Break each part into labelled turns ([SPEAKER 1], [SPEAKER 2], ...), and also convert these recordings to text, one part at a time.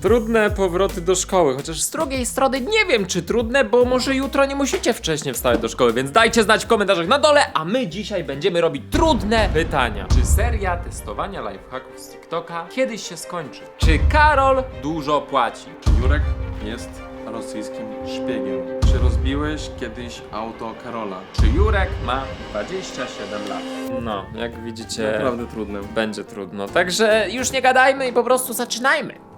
[SPEAKER 1] Trudne powroty do szkoły, chociaż z drugiej strony nie wiem, czy trudne, bo może jutro nie musicie wcześniej wstawać do szkoły, więc dajcie znać w komentarzach na dole, a my dzisiaj będziemy robić trudne pytania. Czy seria testowania lifehacków z TikToka kiedyś się skończy? Czy Karol dużo płaci?
[SPEAKER 2] Czy Jurek jest rosyjskim szpiegiem? Czy rozbiłeś kiedyś auto Karola?
[SPEAKER 1] Czy Jurek ma 27 lat? No, jak widzicie...
[SPEAKER 2] Naprawdę trudne.
[SPEAKER 1] będzie trudno. Także już nie gadajmy i po prostu zaczynajmy.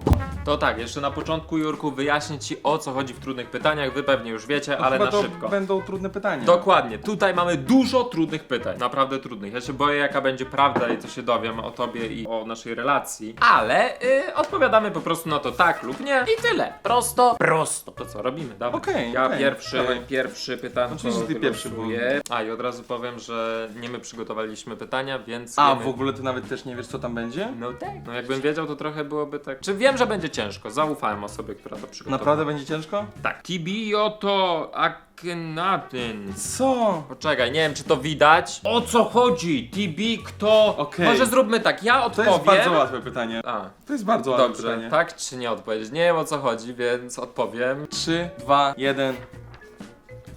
[SPEAKER 1] To tak, jeszcze na początku, Jurku, wyjaśnię ci o co chodzi w trudnych pytaniach. Wy pewnie już wiecie, ale
[SPEAKER 2] Chyba
[SPEAKER 1] na
[SPEAKER 2] to
[SPEAKER 1] szybko.
[SPEAKER 2] będą trudne pytania.
[SPEAKER 1] Dokładnie, tutaj mamy dużo trudnych pytań, naprawdę trudnych. Ja się boję, jaka będzie prawda i co się dowiem o tobie i o naszej relacji, ale y, odpowiadamy po prostu na to tak lub nie i tyle. Prosto, prosto. To co robimy? Dawaj.
[SPEAKER 2] Okej,
[SPEAKER 1] Ja
[SPEAKER 2] okej,
[SPEAKER 1] pierwszy,
[SPEAKER 2] dawaj.
[SPEAKER 1] pierwszy pytanko
[SPEAKER 2] Oczywiście ty pierwszy,
[SPEAKER 1] wylosuję. A i od razu powiem, że nie my przygotowaliśmy pytania, więc
[SPEAKER 2] A,
[SPEAKER 1] wiemy-
[SPEAKER 2] w ogóle ty nawet też nie wiesz co tam będzie?
[SPEAKER 1] no tak. No jakbym wiedział, to trochę byłoby tak. Czy wiem, że będzie ciężko? Zaufałem osobie, która to przygotowała.
[SPEAKER 2] Naprawdę będzie ciężko?
[SPEAKER 1] Tak. Tibioto Akhenaten.
[SPEAKER 2] Co?
[SPEAKER 1] Poczekaj, nie wiem czy to widać. O co chodzi? TB kto?
[SPEAKER 2] Okej.
[SPEAKER 1] Może zróbmy tak, ja
[SPEAKER 2] To
[SPEAKER 1] odpowiem.
[SPEAKER 2] jest bardzo łatwe pytanie.
[SPEAKER 1] A,
[SPEAKER 2] To jest bardzo łatwe
[SPEAKER 1] dobrze,
[SPEAKER 2] pytanie.
[SPEAKER 1] tak czy nie odpowiedzieć? Nie wiem o co chodzi, więc odpowiem.
[SPEAKER 2] 3, 2, 1.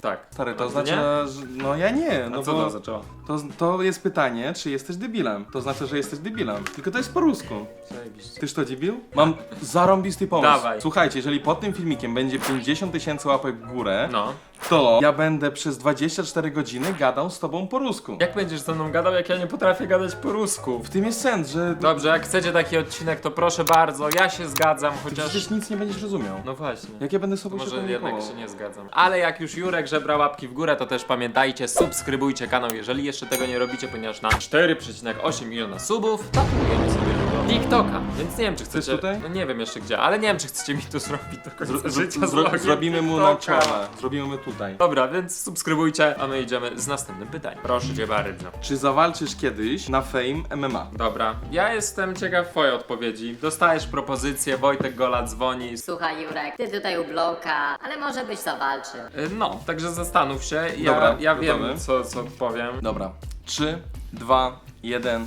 [SPEAKER 1] Tak.
[SPEAKER 2] Stary,
[SPEAKER 1] A
[SPEAKER 2] to
[SPEAKER 1] ty
[SPEAKER 2] znaczy,
[SPEAKER 1] nie?
[SPEAKER 2] że... No ja nie,
[SPEAKER 1] A
[SPEAKER 2] no
[SPEAKER 1] co
[SPEAKER 2] bo
[SPEAKER 1] to zaczęło?
[SPEAKER 2] to, to jest pytanie, czy jesteś debilem. To znaczy, że jesteś debilem. Tylko to jest po rusku.
[SPEAKER 1] Zajebiście.
[SPEAKER 2] Tyż to debil? Mam zarąbisty pomysł.
[SPEAKER 1] Dawaj.
[SPEAKER 2] Słuchajcie, jeżeli pod tym filmikiem będzie 50 tysięcy łapek w górę,
[SPEAKER 1] No.
[SPEAKER 2] to ja będę przez 24 godziny gadał z tobą po rusku.
[SPEAKER 1] Jak będziesz ze mną gadał, jak ja nie potrafię gadać po rusku?
[SPEAKER 2] W tym jest sens, że
[SPEAKER 1] Dobrze, jak chcecie taki odcinek, to proszę bardzo, ja się zgadzam,
[SPEAKER 2] ty
[SPEAKER 1] chociaż...
[SPEAKER 2] przecież nic nie będziesz rozumiał.
[SPEAKER 1] No właśnie.
[SPEAKER 2] Jak ja będę sobie
[SPEAKER 1] Może
[SPEAKER 2] się
[SPEAKER 1] jednak
[SPEAKER 2] komunikował?
[SPEAKER 1] się nie zgadzam. Ale jak już Jurek żebra łapki w górę, to też pamiętajcie, subskrybujcie kanał, jeżeli jeszcze tego nie robicie, ponieważ na 4,8 miliona subów tapujemy sobie TikToka. Więc nie wiem, czy chcecie...
[SPEAKER 2] tutaj?
[SPEAKER 1] No nie wiem jeszcze gdzie, ale nie wiem, czy chcecie mi to zrobić do końca
[SPEAKER 2] Zro-
[SPEAKER 1] życia
[SPEAKER 2] zro- zrobimy mu na
[SPEAKER 1] TikToka.
[SPEAKER 2] czole. Zrobimy mu tutaj.
[SPEAKER 1] Dobra, więc subskrybujcie, a my idziemy z następnym pytaniem. Proszę cię bardzo.
[SPEAKER 2] Czy zawalczysz kiedyś na Fame MMA?
[SPEAKER 1] Dobra, ja jestem ciekaw twojej odpowiedzi. Dostajesz propozycję, Wojtek Gola dzwoni.
[SPEAKER 3] Słuchaj Jurek, ty tutaj u bloka, ale może byś zawalczył.
[SPEAKER 1] Y, No, także zastanów się. Ja,
[SPEAKER 2] Dobra,
[SPEAKER 1] ja wiem, co, co powiem.
[SPEAKER 2] Dobra. 3, 2, 1.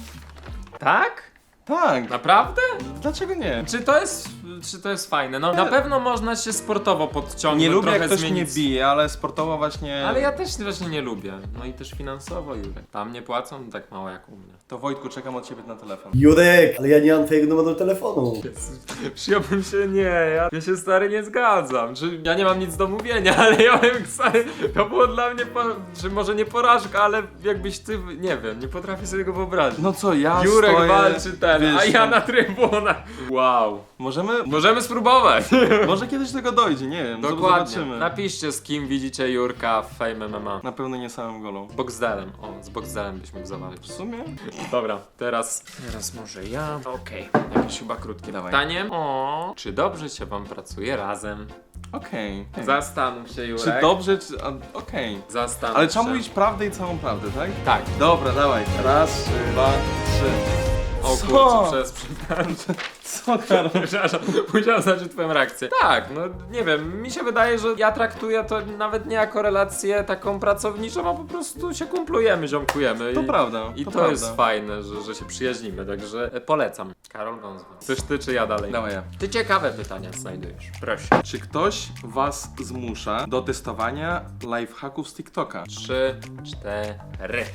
[SPEAKER 1] Tak?
[SPEAKER 2] Tak.
[SPEAKER 1] Naprawdę?
[SPEAKER 2] Dlaczego nie?
[SPEAKER 1] Czy to jest, czy to jest fajne? No na pewno można się sportowo podciągnąć,
[SPEAKER 2] Nie lubię
[SPEAKER 1] trochę
[SPEAKER 2] jak ktoś mnie
[SPEAKER 1] zmienić.
[SPEAKER 2] bije, ale sportowo właśnie...
[SPEAKER 1] Ale ja też właśnie nie lubię. No i też finansowo, Jurek. Tam nie płacą tak mało jak u mnie.
[SPEAKER 2] To Wojtku, czekam od ciebie na telefon.
[SPEAKER 4] Jurek, ale ja nie mam twojego numeru telefonu.
[SPEAKER 1] Przyjąłbym się, nie, ja, ja się stary nie zgadzam. Czy ja nie mam nic do mówienia, ale ja bym stary, to było dla mnie, po, czy może nie porażka, ale jakbyś ty, nie wiem, nie potrafię sobie tego wyobrazić.
[SPEAKER 2] No co, ja
[SPEAKER 1] Jurek
[SPEAKER 2] stoję,
[SPEAKER 1] walczy ten,
[SPEAKER 2] wiesz,
[SPEAKER 1] a ja
[SPEAKER 2] tam-
[SPEAKER 1] na trybunach. Wow.
[SPEAKER 2] Możemy...
[SPEAKER 1] Możemy spróbować.
[SPEAKER 2] Może kiedyś tego dojdzie, nie wiem.
[SPEAKER 1] Dokładnie.
[SPEAKER 2] Zobaczymy.
[SPEAKER 1] Napiszcie z kim widzicie Jurka w Fame MMA.
[SPEAKER 2] Na pewno nie samym golą.
[SPEAKER 1] Boxdelem. O, z Boxdelem byśmy mógł
[SPEAKER 2] W sumie?
[SPEAKER 1] Dobra, teraz. Teraz może ja. Okej. Jakieś chyba krótkie
[SPEAKER 2] Dawaj.
[SPEAKER 1] pytanie. O, czy dobrze się wam pracuje razem?
[SPEAKER 2] Okej.
[SPEAKER 1] Zastanów się, Jurek.
[SPEAKER 2] Czy dobrze, czy... a, Okej.
[SPEAKER 1] Zastanów
[SPEAKER 2] Ale trzeba
[SPEAKER 1] się.
[SPEAKER 2] mówić prawdę i całą prawdę, tak?
[SPEAKER 1] Tak.
[SPEAKER 2] Dobra, dawaj. Raz, dwa, trzy. Co?
[SPEAKER 1] kurczę, przez przepraszam.
[SPEAKER 2] Co, Karol?
[SPEAKER 1] Przepraszam, musiałem znać twoją reakcję. Tak, no nie wiem, mi się wydaje, że ja traktuję to nawet nie jako relację taką pracowniczą, a po prostu się kumplujemy, ziomkujemy.
[SPEAKER 2] To
[SPEAKER 1] i,
[SPEAKER 2] prawda,
[SPEAKER 1] I to,
[SPEAKER 2] prawda.
[SPEAKER 1] jest fajne, że, że się przyjaźnimy, także e, polecam. Karol Gązwa. Chcesz ty czy ja dalej?
[SPEAKER 2] Dawaj ja.
[SPEAKER 1] Ty ciekawe pytania znajdujesz. Proszę.
[SPEAKER 2] Czy ktoś was zmusza do testowania lifehacków z TikToka?
[SPEAKER 1] Trzy, cztery.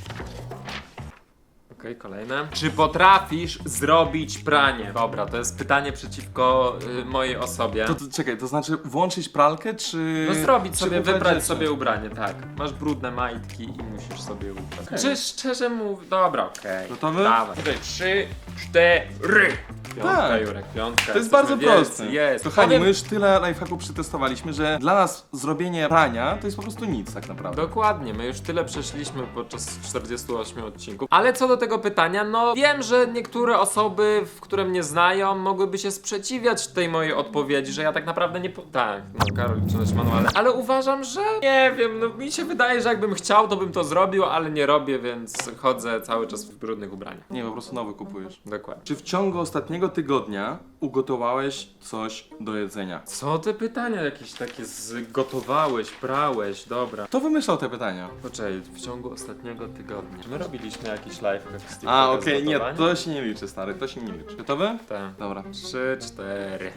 [SPEAKER 1] Okej, kolejne. Czy potrafisz zrobić pranie? Dobra, to jest pytanie przeciwko y, mojej osobie.
[SPEAKER 2] To, to czekaj, to znaczy włączyć pralkę, czy...
[SPEAKER 1] No zrobić
[SPEAKER 2] czy
[SPEAKER 1] sobie,
[SPEAKER 2] ubrać
[SPEAKER 1] wybrać
[SPEAKER 2] rzeczy?
[SPEAKER 1] sobie ubranie, tak. Masz brudne majtki i musisz sobie ubrać.
[SPEAKER 2] Okej.
[SPEAKER 1] Czy szczerze mówiąc... Dobra, okej.
[SPEAKER 2] Gotowy?
[SPEAKER 1] Dawaj. Czekaj, Trzy, cztery. Piątka,
[SPEAKER 2] Tak.
[SPEAKER 1] Jurek, piątka.
[SPEAKER 2] To jest bardzo proste.
[SPEAKER 1] Jest.
[SPEAKER 2] Kochani,
[SPEAKER 1] Powiem-
[SPEAKER 2] my już tyle lifehacków przetestowaliśmy, że dla nas zrobienie prania to jest po prostu nic tak naprawdę.
[SPEAKER 1] Dokładnie, my już tyle przeszliśmy podczas 48 odcinków. Ale co do tego pytania, no wiem, że niektóre osoby, w które mnie znają, mogłyby się sprzeciwiać tej mojej odpowiedzi, że ja tak naprawdę nie. Po... Tak, no Karol, czytać manuale. Ale uważam, że nie wiem, no mi się wydaje, że jakbym chciał, to bym to zrobił, ale nie robię, więc chodzę cały czas w brudnych ubraniach.
[SPEAKER 2] Nie, po prostu nowy kupujesz.
[SPEAKER 1] Dokładnie.
[SPEAKER 2] Czy w ciągu ostatniego tygodnia ugotowałeś coś do jedzenia?
[SPEAKER 1] Co te pytania jakieś takie zgotowałeś, prałeś, dobra.
[SPEAKER 2] Kto wymyślał te pytania?
[SPEAKER 1] Poczekaj, w ciągu ostatniego tygodnia. Czy my robiliśmy jakiś live z TikToka
[SPEAKER 2] A, okej, nie, to się nie liczy, stary, to się nie liczy. Gotowy?
[SPEAKER 1] Tak.
[SPEAKER 2] Dobra.
[SPEAKER 1] Trzy, cztery.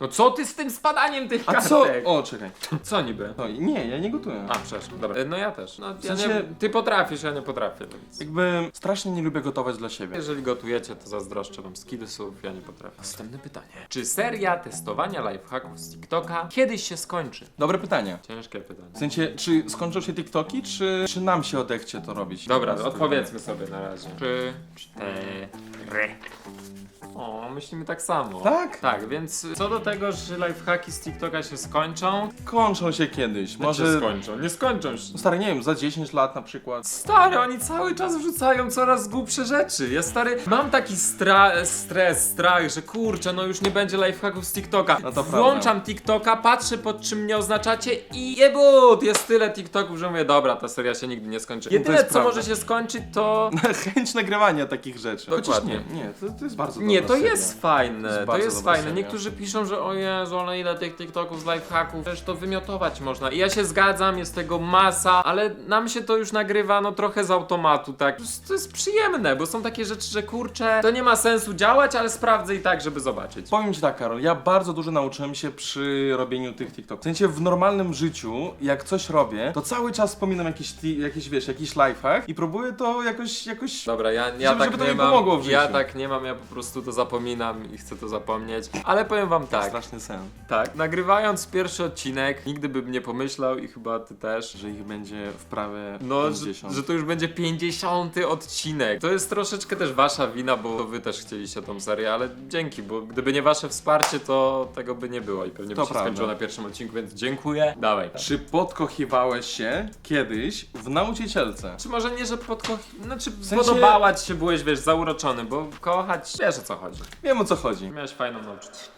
[SPEAKER 1] No co ty z tym spadaniem tych
[SPEAKER 2] A
[SPEAKER 1] kartek?
[SPEAKER 2] co? O, czekaj.
[SPEAKER 1] Co niby?
[SPEAKER 2] No, nie, ja nie gotuję.
[SPEAKER 1] A, przepraszam, dobra. E, No ja też. No, ja
[SPEAKER 2] sensie-
[SPEAKER 1] nie, ty potrafisz, ja nie potrafię, więc...
[SPEAKER 2] Jakby strasznie nie lubię gotować dla siebie.
[SPEAKER 1] Jeżeli gotujecie, to zazdroszczę wam skillsów, ja nie potrafię. Następne pytanie. Czy seria testowania lifehacków z TikToka kiedyś się skończy?
[SPEAKER 2] Dobre pytanie.
[SPEAKER 1] Ciężkie pytanie.
[SPEAKER 2] W sensie, czy skończą się TikToki, czy, czy nam się odechcie to robić?
[SPEAKER 1] Dobra, odpowiedzmy sobie na razie. Trzy, cztery. O, myślimy tak samo.
[SPEAKER 2] Tak?
[SPEAKER 1] Tak, więc co do tego, że lifehacki z TikToka się skończą,
[SPEAKER 2] Kończą się kiedyś.
[SPEAKER 1] może skończą, nie skończą się.
[SPEAKER 2] Stary, nie wiem, za 10 lat na przykład.
[SPEAKER 1] Stary, oni cały czas wrzucają coraz głupsze rzeczy. Ja stary, mam taki stra stres, strach, że kurczę, no już nie będzie lifehacków z TikToka.
[SPEAKER 2] No to
[SPEAKER 1] Włączam TikToka, patrzę pod czym mnie oznaczacie i jebut! Jest tyle TikToków, że mówię, dobra, ta seria się nigdy nie skończy.
[SPEAKER 2] No to
[SPEAKER 1] Jedyne
[SPEAKER 2] jest
[SPEAKER 1] co
[SPEAKER 2] prawda.
[SPEAKER 1] może się skończyć to...
[SPEAKER 2] Chęć nagrywania takich rzeczy. Chociaż
[SPEAKER 1] Dokładnie.
[SPEAKER 2] nie, nie, to, to jest bardzo
[SPEAKER 1] Nie, to jest fajne, to
[SPEAKER 2] bardzo
[SPEAKER 1] jest fajne.
[SPEAKER 2] seria.
[SPEAKER 1] Niektórzy piszą, że o Jezu, ale ile tych TikToków z lifehacków, przecież to wymiotować można. I ja się zgadzam, jest tego masa, ale nam się to już nagrywa no trochę z automatu, tak. To jest, to przyjemne, bo są takie rzeczy, że kurczę, to nie ma sensu działać, ale sprawdzę i tak, żeby zobaczyć.
[SPEAKER 2] Powiem ci tak, Karol, ja bardzo dużo nauczyłem się przy robieniu tych TikToków. W sensie w normalnym życiu, jak coś robię, to cały czas wspominam jakiś, jakiś wiesz, jakiś lifehack i próbuję to jakoś, jakoś...
[SPEAKER 1] Dobra, ja, ja
[SPEAKER 2] Żeby-
[SPEAKER 1] tak
[SPEAKER 2] żeby to
[SPEAKER 1] nie
[SPEAKER 2] mi
[SPEAKER 1] mam.
[SPEAKER 2] pomogło w
[SPEAKER 1] ja
[SPEAKER 2] życiu.
[SPEAKER 1] tak nie mam, ja po prostu to zapominam i chcę to zapomnieć. Ale powiem wam tak,
[SPEAKER 2] Straszny sen,
[SPEAKER 1] tak, nagrywając pierwszy odcinek, nigdy bym nie pomyślał i chyba ty też,
[SPEAKER 2] że ich będzie w prawie
[SPEAKER 1] No, że,
[SPEAKER 2] 50.
[SPEAKER 1] że to już będzie 50 odcinek. To jest troszeczkę też wasza wina, bo wy też chcieliście tą serię, ale dzięki, bo gdyby nie wasze wsparcie, to tego by nie było i pewnie
[SPEAKER 2] To
[SPEAKER 1] by się
[SPEAKER 2] prawda.
[SPEAKER 1] skończyło na pierwszym odcinku, więc dziękuję. Dawaj.
[SPEAKER 2] Czy podkochiwałeś się kiedyś w nauczycielce?
[SPEAKER 1] Czy może nie, że podko... Znaczy
[SPEAKER 2] sensie-
[SPEAKER 1] podobała ci się, byłeś, wiesz, zauroczony, bo kochać, wiesz o co chodzi.
[SPEAKER 2] Wiem o co chodzi.
[SPEAKER 1] Miałeś fajną nauczycielkę.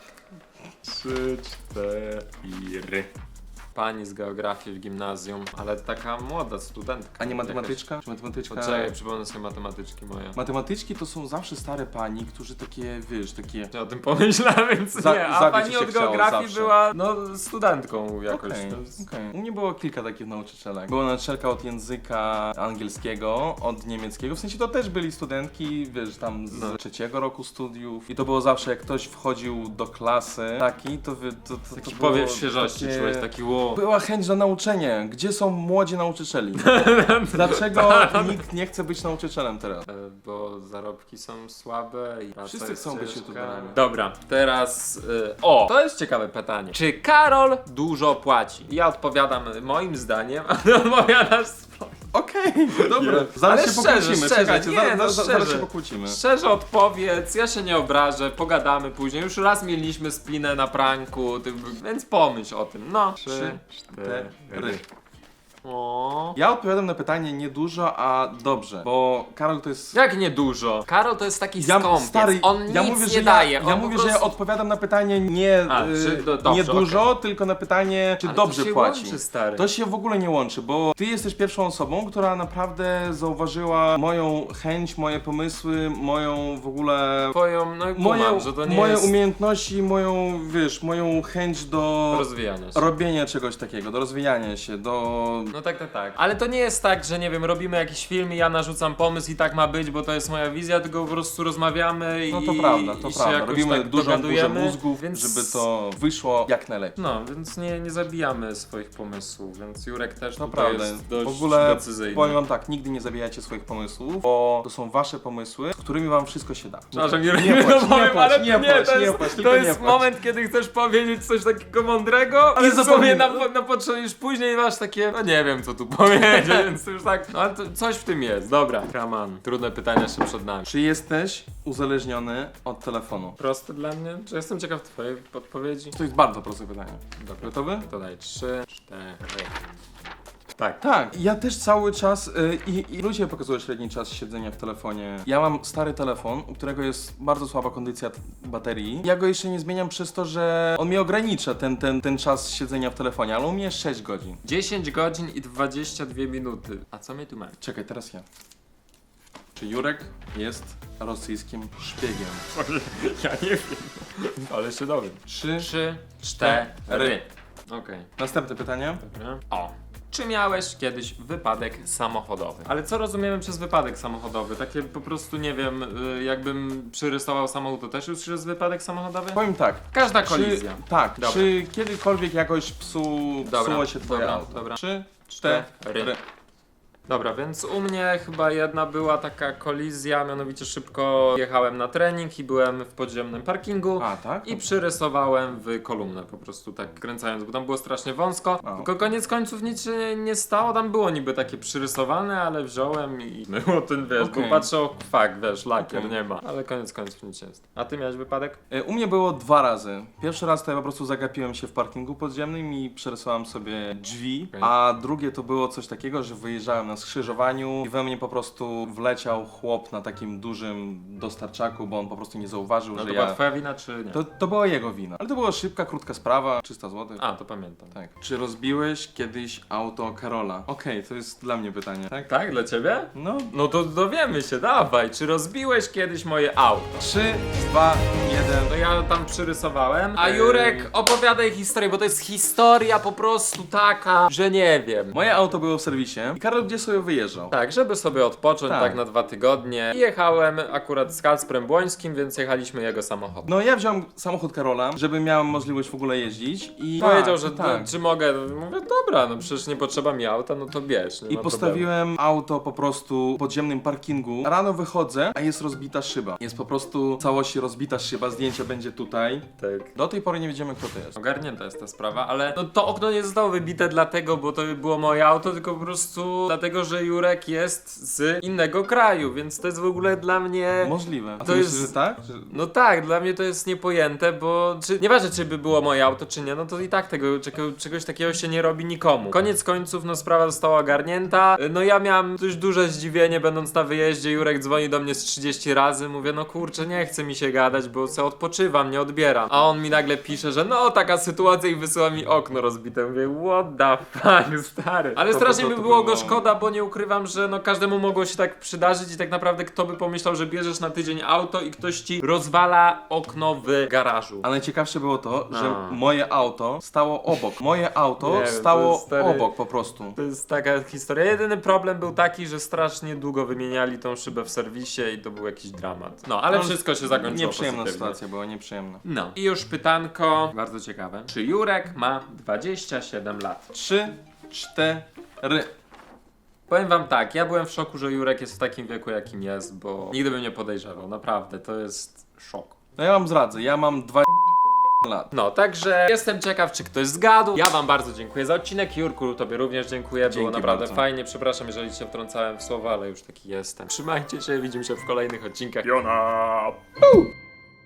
[SPEAKER 1] Trzy, cztery. Pani z geografii w gimnazjum, ale taka młoda studentka.
[SPEAKER 2] A nie matematyczka? Czy matematyczka?
[SPEAKER 1] Poczekaj, przypomnę sobie matematyczki moje.
[SPEAKER 2] Matematyczki to są zawsze stare pani, którzy takie, wiesz, takie...
[SPEAKER 1] Ja o tym pomyślałem, więc
[SPEAKER 2] Za-
[SPEAKER 1] nie, a
[SPEAKER 2] zabić
[SPEAKER 1] pani
[SPEAKER 2] się
[SPEAKER 1] od
[SPEAKER 2] chciało
[SPEAKER 1] geografii
[SPEAKER 2] zawsze.
[SPEAKER 1] była, no, studentką jakoś.
[SPEAKER 2] Okej,
[SPEAKER 1] to jest-
[SPEAKER 2] okej. U mnie było kilka takich nauczycielek. Była nauczycielka od języka angielskiego, od niemieckiego. W sensie to też byli studentki, wiesz, tam z
[SPEAKER 1] No.
[SPEAKER 2] trzeciego roku studiów. I to było zawsze, jak ktoś wchodził do klasy taki, to wy, to, to,
[SPEAKER 1] Taki
[SPEAKER 2] to było
[SPEAKER 1] powiew świeżości,
[SPEAKER 2] takie-
[SPEAKER 1] czułeś taki wow.
[SPEAKER 2] Była chęć na nauczenie. Gdzie są młodzi nauczycieli? Dlaczego nikt nie chce być nauczycielem teraz?
[SPEAKER 1] E, Bo zarobki są słabe i praca
[SPEAKER 2] Wszyscy
[SPEAKER 1] jest
[SPEAKER 2] chcą być
[SPEAKER 1] ciężka.
[SPEAKER 2] youtuberami.
[SPEAKER 1] Dobra, teraz. e, o, to jest ciekawe pytanie. Czy Karol dużo płaci? Ja odpowiadam moim zdaniem, a ty odpowiadasz swoim.
[SPEAKER 2] Okej, dobra. Zaraz
[SPEAKER 1] Ale
[SPEAKER 2] się
[SPEAKER 1] szczerze,
[SPEAKER 2] pokłócimy,
[SPEAKER 1] szczerze,
[SPEAKER 2] czekajcie,
[SPEAKER 1] nie,
[SPEAKER 2] zaraz,
[SPEAKER 1] no
[SPEAKER 2] zaraz, zaraz się
[SPEAKER 1] szczerze.
[SPEAKER 2] pokłócimy.
[SPEAKER 1] Szczerze odpowiedz, ja się nie obrażę, pogadamy później. Już raz mieliśmy spinę na pranku, ty, więc pomyśl o tym. No.
[SPEAKER 2] Trzy, cztery.
[SPEAKER 1] O.
[SPEAKER 2] Ja odpowiadam na pytanie niedużo, a dobrze, bo Karol to jest...
[SPEAKER 1] Jak niedużo? Karol to jest taki
[SPEAKER 2] Ja,
[SPEAKER 1] skąpiec,
[SPEAKER 2] stary,
[SPEAKER 1] on
[SPEAKER 2] ja
[SPEAKER 1] nic
[SPEAKER 2] mówię,
[SPEAKER 1] nie daje.
[SPEAKER 2] ja,
[SPEAKER 1] on
[SPEAKER 2] mówię,
[SPEAKER 1] prostu...
[SPEAKER 2] że ja odpowiadam na pytanie nie,
[SPEAKER 1] A,
[SPEAKER 2] y,
[SPEAKER 1] czy do- dobrze,
[SPEAKER 2] nie dużo, tylko na pytanie, czy
[SPEAKER 1] Ale to
[SPEAKER 2] dobrze
[SPEAKER 1] się
[SPEAKER 2] płaci.
[SPEAKER 1] Łączy, stary.
[SPEAKER 2] To się w ogóle nie łączy, bo ty jesteś pierwszą osobą, która naprawdę zauważyła moją chęć, moje pomysły, moją w ogóle...
[SPEAKER 1] Twoją, no
[SPEAKER 2] Moje,
[SPEAKER 1] że to nie
[SPEAKER 2] moje
[SPEAKER 1] jest
[SPEAKER 2] umiejętności, moją, wiesz, moją chęć do
[SPEAKER 1] rozwijania się.
[SPEAKER 2] robienia czegoś takiego, do rozwijania się, do...
[SPEAKER 1] No tak, tak, tak. Ale to nie jest tak, że nie wiem, robimy jakiś film i ja narzucam pomysł i tak ma być, bo to jest moja wizja, tylko po prostu rozmawiamy i
[SPEAKER 2] No to prawda, to
[SPEAKER 1] i się
[SPEAKER 2] prawda.
[SPEAKER 1] jakoś
[SPEAKER 2] Robimy
[SPEAKER 1] tak
[SPEAKER 2] dużą burzę
[SPEAKER 1] dogadujemy,
[SPEAKER 2] mózgów,
[SPEAKER 1] więc...
[SPEAKER 2] żeby to wyszło jak najlepiej.
[SPEAKER 1] No, więc nie, nie zabijamy swoich pomysłów, więc Jurek też tutaj
[SPEAKER 2] prawda.
[SPEAKER 1] jest dość
[SPEAKER 2] W ogóle
[SPEAKER 1] decyzyjny.
[SPEAKER 2] powiem wam tak, nigdy nie zabijajcie swoich pomysłów, bo to są wasze pomysły, z którymi wam wszystko się da.
[SPEAKER 1] Przepraszam, Jurek,
[SPEAKER 2] nie płacz,
[SPEAKER 1] no powiem,
[SPEAKER 2] nie płacz,
[SPEAKER 1] ale
[SPEAKER 2] nie
[SPEAKER 1] to
[SPEAKER 2] płacz,
[SPEAKER 1] to
[SPEAKER 2] nie
[SPEAKER 1] jest,
[SPEAKER 2] płacz,
[SPEAKER 1] to
[SPEAKER 2] nie
[SPEAKER 1] jest
[SPEAKER 2] płacz.
[SPEAKER 1] moment, kiedy chcesz powiedzieć coś takiego mądrego, ale w sumie
[SPEAKER 2] zapomnij.
[SPEAKER 1] na, na początku już później masz takie, no nie wiem co tu powiedzieć, więc już tak, no ale to, coś w tym jest, dobra. On. Trudne pytania jeszcze przed nami.
[SPEAKER 2] Czy jesteś uzależniony od telefonu?
[SPEAKER 1] Proste dla mnie? Czy jestem ciekaw twojej odpowiedzi?
[SPEAKER 2] To jest bardzo proste pytanie.
[SPEAKER 1] Dobra,
[SPEAKER 2] Gotowy?
[SPEAKER 1] to daj trzy, cztery. Tak.
[SPEAKER 2] Tak, ja też cały czas y, i, i ludzie pokazują średni czas siedzenia w telefonie. Ja mam stary telefon, u którego jest bardzo słaba kondycja t- baterii. Ja go jeszcze nie zmieniam przez to, że on mi ogranicza ten, ten, ten czas siedzenia w telefonie, ale u mnie jest 6 godzin.
[SPEAKER 1] 10 godzin i 22 minuty. A co my tu mamy?
[SPEAKER 2] Czekaj, teraz ja. Czy Jurek jest rosyjskim szpiegiem?
[SPEAKER 1] Ja nie wiem. Ale się dowiem.
[SPEAKER 2] Trzy.
[SPEAKER 1] Trzy, cztery. Okej.
[SPEAKER 2] Następne pytanie.
[SPEAKER 1] Dobra. O. Czy miałeś kiedyś wypadek samochodowy? Ale co rozumiemy przez wypadek samochodowy? Takie po prostu, nie wiem, y, jakbym przyrysował samochód, to też już jest wypadek samochodowy?
[SPEAKER 2] Powiem tak.
[SPEAKER 1] Każda
[SPEAKER 2] Czy,
[SPEAKER 1] kolizja.
[SPEAKER 2] tak,
[SPEAKER 1] Dobra.
[SPEAKER 2] czy kiedykolwiek jakoś psu,
[SPEAKER 1] Dobra,
[SPEAKER 2] psuło się twoje
[SPEAKER 1] dobra,
[SPEAKER 2] auto?
[SPEAKER 1] dobra.
[SPEAKER 2] Trzy,
[SPEAKER 1] Cztery.
[SPEAKER 2] cztery.
[SPEAKER 1] Dobra, więc u mnie chyba jedna była taka kolizja, mianowicie szybko jechałem na trening i byłem w podziemnym parkingu.
[SPEAKER 2] A, tak?
[SPEAKER 1] I przyrysowałem w kolumnę po prostu tak kręcając, bo tam było strasznie wąsko.
[SPEAKER 2] A.
[SPEAKER 1] Tylko koniec końców nic się nie, stało, tam było niby takie przyrysowane, ale wziąłem i było ten wiesz,
[SPEAKER 2] Okej.
[SPEAKER 1] bo patrzę, o fuck, wiesz, lakier
[SPEAKER 2] Okej.
[SPEAKER 1] nie ma. Ale koniec końców nic nie jest. A ty miałeś wypadek?
[SPEAKER 2] E, U mnie było dwa razy. Pierwszy raz to ja po prostu zagapiłem się w parkingu podziemnym i przerysowałem sobie drzwi,
[SPEAKER 1] Okej.
[SPEAKER 2] a drugie to było coś takiego, że wyjeżdżałem na skrzyżowaniu i we mnie po prostu wleciał chłop na takim dużym dostarczaku, bo on po prostu nie zauważył,
[SPEAKER 1] No
[SPEAKER 2] że
[SPEAKER 1] to była
[SPEAKER 2] ja...
[SPEAKER 1] twoja wina czy nie?
[SPEAKER 2] To, to była jego wina. Ale to była szybka, krótka sprawa, 300 zł.
[SPEAKER 1] A, to pamiętam.
[SPEAKER 2] Tak. Czy rozbiłeś kiedyś auto Karola? Okej, to jest dla mnie pytanie, tak?
[SPEAKER 1] Tak, dla ciebie?
[SPEAKER 2] No,
[SPEAKER 1] No to dowiemy się, dawaj. Czy rozbiłeś kiedyś moje auto?
[SPEAKER 2] 3, 2, 1.
[SPEAKER 1] No ja tam przyrysowałem, a. Jurek opowiadaj historię, bo to jest historia po prostu taka, że nie wiem.
[SPEAKER 2] Moje auto było w serwisie i Karol gdzie sobie wyjeżdżał?
[SPEAKER 1] Tak, żeby sobie odpocząć tak.
[SPEAKER 2] Tak.
[SPEAKER 1] na dwa tygodnie. I Jechałem akurat z Kacprem Błońskim, więc jechaliśmy jego samochodem.
[SPEAKER 2] No ja wziąłem samochód Karola, żeby miałem możliwość w ogóle jeździć i
[SPEAKER 1] Powiedział,
[SPEAKER 2] tak,
[SPEAKER 1] że
[SPEAKER 2] tak.
[SPEAKER 1] no, czy mogę. Mówię, dobra, no przecież nie potrzeba mi auta, no to bierz. Nie
[SPEAKER 2] I
[SPEAKER 1] ma
[SPEAKER 2] postawiłem auto po prostu w podziemnym parkingu. Rano wychodzę, a jest rozbita szyba. Jest po prostu w całości rozbita szyba, zdjęcie będzie tutaj.
[SPEAKER 1] problemu. Tak.
[SPEAKER 2] Do tej pory nie wiedziemy kto to jest.
[SPEAKER 1] Ogarnięta jest ta sprawa, ale no to okno nie zostało wybite dlatego, bo to było moje auto, tylko po prostu dlatego, że Jurek jest z innego kraju, więc to jest w ogóle dla mnie...
[SPEAKER 2] Możliwe. A
[SPEAKER 1] To
[SPEAKER 2] myślisz,
[SPEAKER 1] jest-
[SPEAKER 2] że tak? Że...
[SPEAKER 1] No tak, dla mnie to jest niepojęte, bo czy, nieważne czy by było moje auto, czy nie, no to i tak tego, czego, czegoś takiego się nie robi nikomu. Koniec końców, no sprawa została ogarnięta. No ja miałem dość duże zdziwienie, będąc na wyjeździe, Jurek dzwoni do mnie z 30 razy, mówię, no kurczę, nie chce mi się gadać, bo se odpoczywam, nie odbieram. A on mi nagle pisze, że no taka sytuacja i wysyła mi okno rozbite. Mówię, what the fuck, stary. Ale strasznie mi było go szkoda, bo nie ukrywam, że no każdemu mogło się tak przydarzyć i tak naprawdę kto by pomyślał, że bierzesz na tydzień auto i ktoś ci rozwala okno w garażu.
[SPEAKER 2] A najciekawsze było to, że
[SPEAKER 1] A.
[SPEAKER 2] moje auto stało obok. Moje auto
[SPEAKER 1] Nie to
[SPEAKER 2] stało
[SPEAKER 1] jest stary-
[SPEAKER 2] obok po prostu.
[SPEAKER 1] To jest taka historia. Jedyny problem był taki, że strasznie długo wymieniali tą szybę w serwisie i to był jakiś dramat. No, ale
[SPEAKER 2] No,
[SPEAKER 1] wszystko się zakończyło
[SPEAKER 2] Nieprzyjemna
[SPEAKER 1] pozytywnie.
[SPEAKER 2] sytuacja była, nieprzyjemna.
[SPEAKER 1] No. I już pytanko, bardzo ciekawe. Czy Jurek ma 27 lat?
[SPEAKER 2] 3, 4.
[SPEAKER 1] Powiem wam tak, ja byłem w szoku, że Jurek jest w takim wieku, jakim jest, bo nigdy bym nie podejrzewał, naprawdę, to jest szok.
[SPEAKER 2] No ja wam zdradzę, ja mam 2 lat.
[SPEAKER 1] No, także jestem ciekaw, czy ktoś zgadł. Ja wam bardzo dziękuję za odcinek. Jurku, tobie również dziękuję. Było
[SPEAKER 2] Dzięki
[SPEAKER 1] naprawdę
[SPEAKER 2] bardzo.
[SPEAKER 1] fajnie. Przepraszam, jeżeli się wtrącałem w słowa, ale już taki jestem. Trzymajcie się, widzimy się w kolejnych odcinkach. Jona!